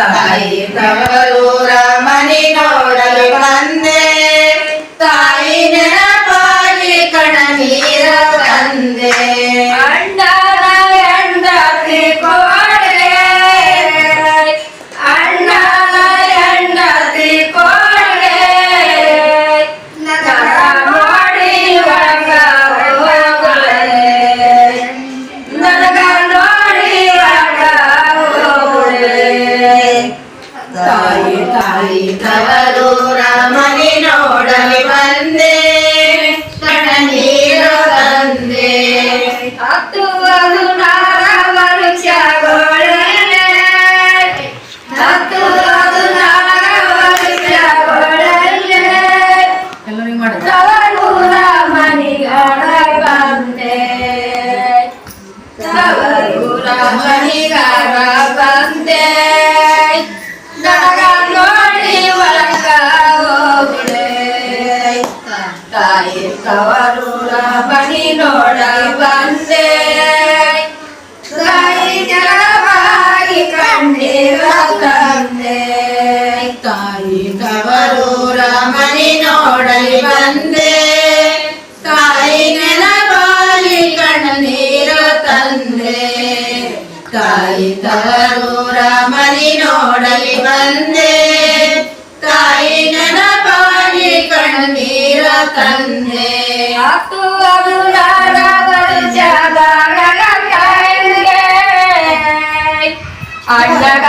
ತಾಯಿ ತವರು ರಮನಿ ನೋಡಲು ಬಂದೆ Atuh ನೋಡಲಿ ಬಂದೆ. ತಾಯಿ ನೆನಪಾಲಿ ಕಣ ನೀರ ತಂದೆ. ತಾಯಿ ತರೂರ ಮನಿ ನೋಡಲಿ ಬಂದೆ. ತಾಯಿ ನೆನಪಾಲಿ ಕಣ ನೀರ ತಂದೆ ಅತ್ತು ಅನುರಾಗ ಜಾಗ ಅಡ್ಡಗ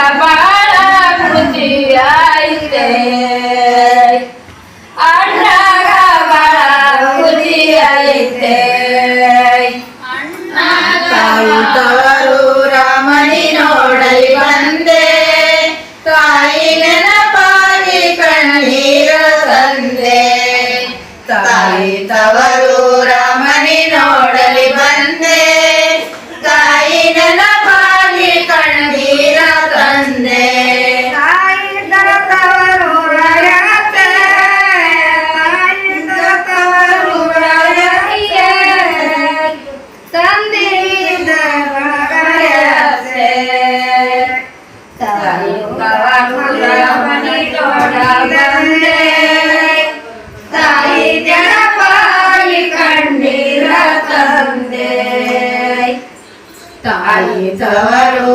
ಕಲಿತವರು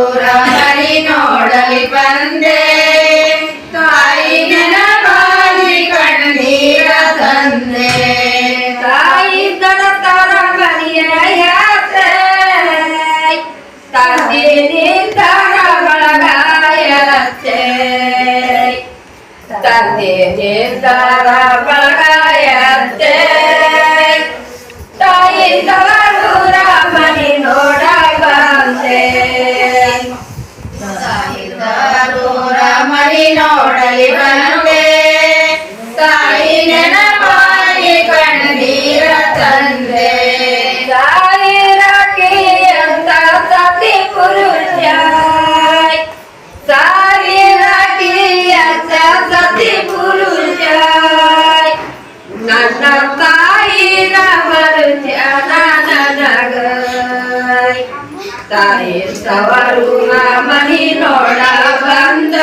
ಹರಿ ನೋಡಲಿ ಬಂದೆ ತಾಯಿ ನೆನಪಾಗಿ ಕಣ್ಣೀರ ತಂದೆ ತಾಯಿ ತರತರ ಮನೆಯ ಯಾತ್ರೆ ತಂದೆ ನಿಂತರ ಬಳಗಾಯತ್ತೆ ತಂದೆ ನಿಂತರ ಬಳಗ ತಾಯಿಷ್ಟವರು ಮನಿ ನೋಡ ಬಂದ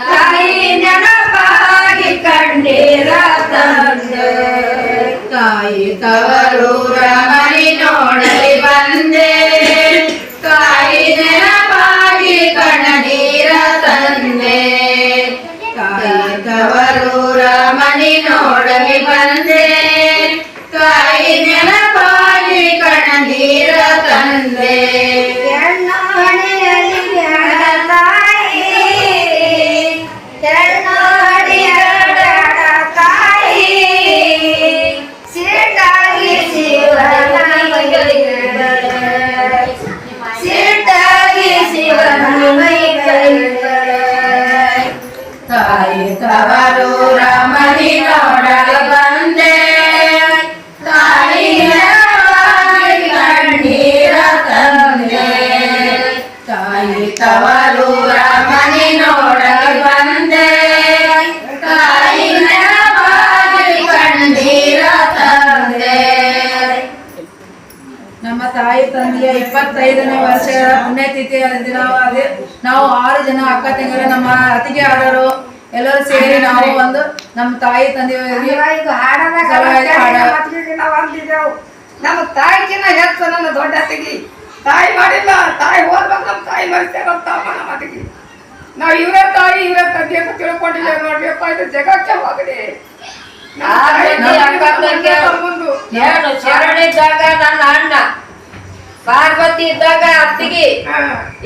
ತಾಯಿ ನೆನಪಾಗಿ ಕಂಡಿರ ತಂದೆ. ತಾಯಿ ತವರು ತವರು ರಾಮನಿ ನೋಡಲು ಬಂದೆ. ತಾಯಿನ ಬಾಗಿ ಕಂಡೀರ ನಮ್ಮ ತಾಯಿ ತಂದೆಯ ಇಪ್ಪತ್ತೈದನೇ ವರ್ಷಗಳ ಪುಣ್ಯತಿಥಿಯ ದಿನವಾದ ನಾವು ಆರು ಜನ ಅಕ್ಕ ತಂಗಿಯರು ನಮ್ಮ ಅತಿಗೆ ಆಡರು ಎಲ್ಲರೂ ಸೇರಿ ನಾವು ಒಂದು ನಮ್ಮ ತಾಯಿ ತಂದೆಯವರಿಗೆ ನಮ್ಮ ತಾಯಿಗಿನ ಹೆಚ್ಚು ನನ್ನ ದೊಡ್ಡ ತೆಗಿ ತಾಯಿ ಮಾಡಿಲ್ಲ ತಾಯಿ ಹೋದ್ಬೇಕು ನಮ್ಮ ತಾಯಿ ನಮ್ಮ ತಮ್ಮನ ಮತಿಗೆ ನಾವು ಇವರೇ ತಾಯಿ ಇವರೇ ತಂದೆ ಅಂತ ತಿಳ್ಕೊಂಡಿಲ್ಲ ನೋಡ್ಬೇಕು ಇದು ಜಗಕ್ಕೆ ಹೋಗಲಿ ಇದ್ದಾಗ ನನ್ನ ಅಣ್ಣ ಪಾರ್ವತಿ ಇದ್ದಾಗ ಅತ್ತಿಗೆ.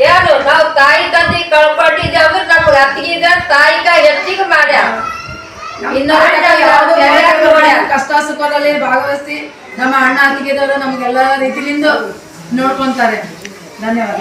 ಏನು ನಾವು ತಾಯಿ ತಂದೆ ಕಳ್ಕೊಂಡಿದ್ದೇವೆ ನಮ್ಗೆ ಅತ್ತಿಗೆ ಇದ್ದ ತಾಯಿಗ ಹೆಚ್ಚಿಗೆ ಮಾಡ್ಯಾರ ಯಾರ್ಯಾರು ಕಷ್ಟ ಸುಖದಲ್ಲಿ ಭಾಗವಹಿಸಿ ನಮ್ಮ ಅಣ್ಣ ಅತ್ತಿಗೆದವರು ನಮ್ಗೆಲ್ಲ ರೀತಿಲಿಂದ ನೋಡ್ಕೊಂತಾರೆ. ಧನ್ಯವಾದ.